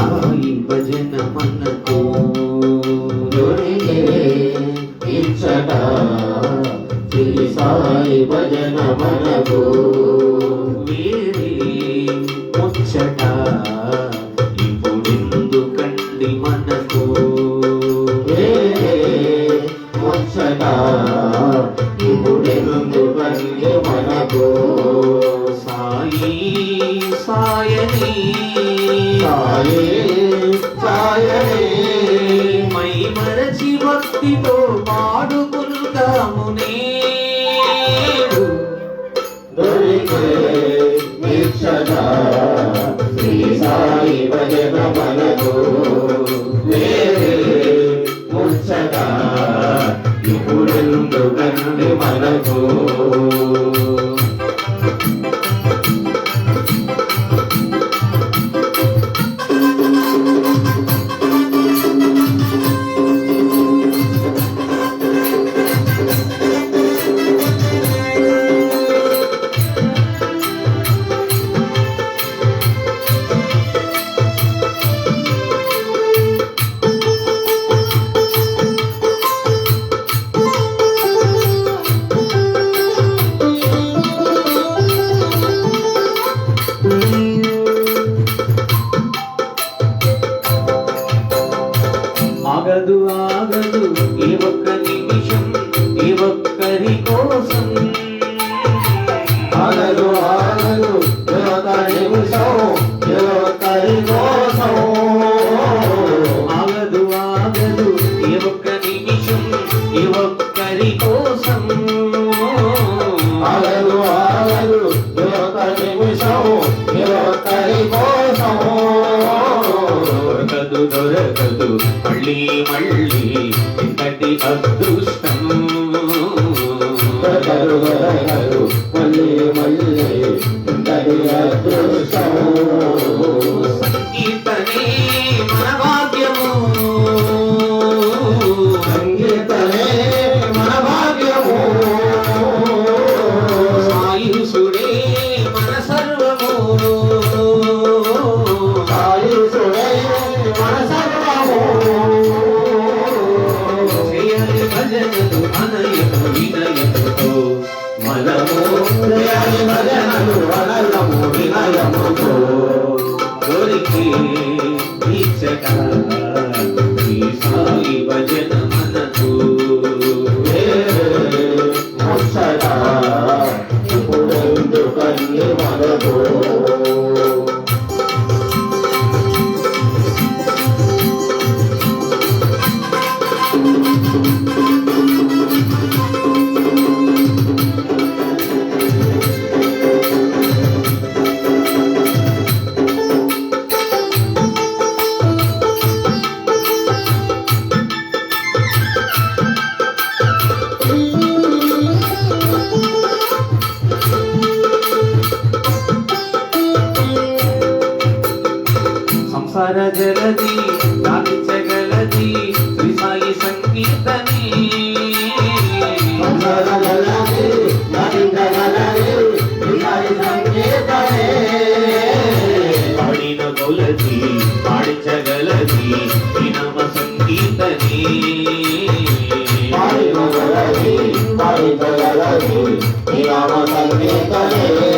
الغيب my మరచి భక్తితో పాడుకుంటాము. మళ్ళీ మళ్ళీ ఇంతటి అదృష్టం. మళ్ళీ మళ్ళీ ఇంతటి అదృష్టం. సంగీతనే మన సంగీతనే 아, 근데 జలది రాంచగలది శ్రీ సాయి సంగీతని పాడిన కొలది పాడించగలది వినమ సంగీతని పాడిన కొలది పాడించగలది వినమ సంగీతని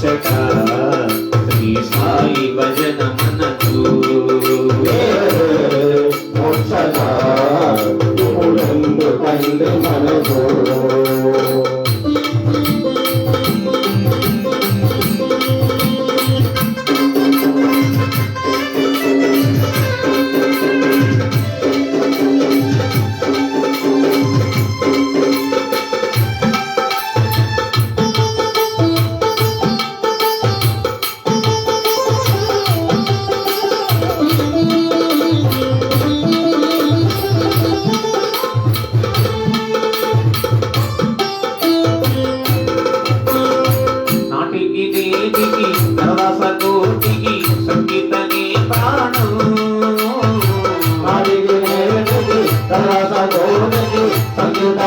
सखा श्री साई भजन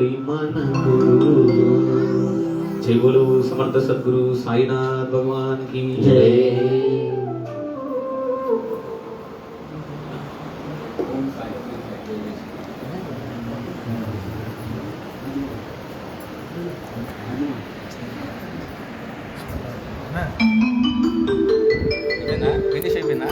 నుండి మనకు చెవులు సమర్థ సద్గురు సాయినాథ్ భగవాన్కి ఫినిష్ అయిపోయిందా?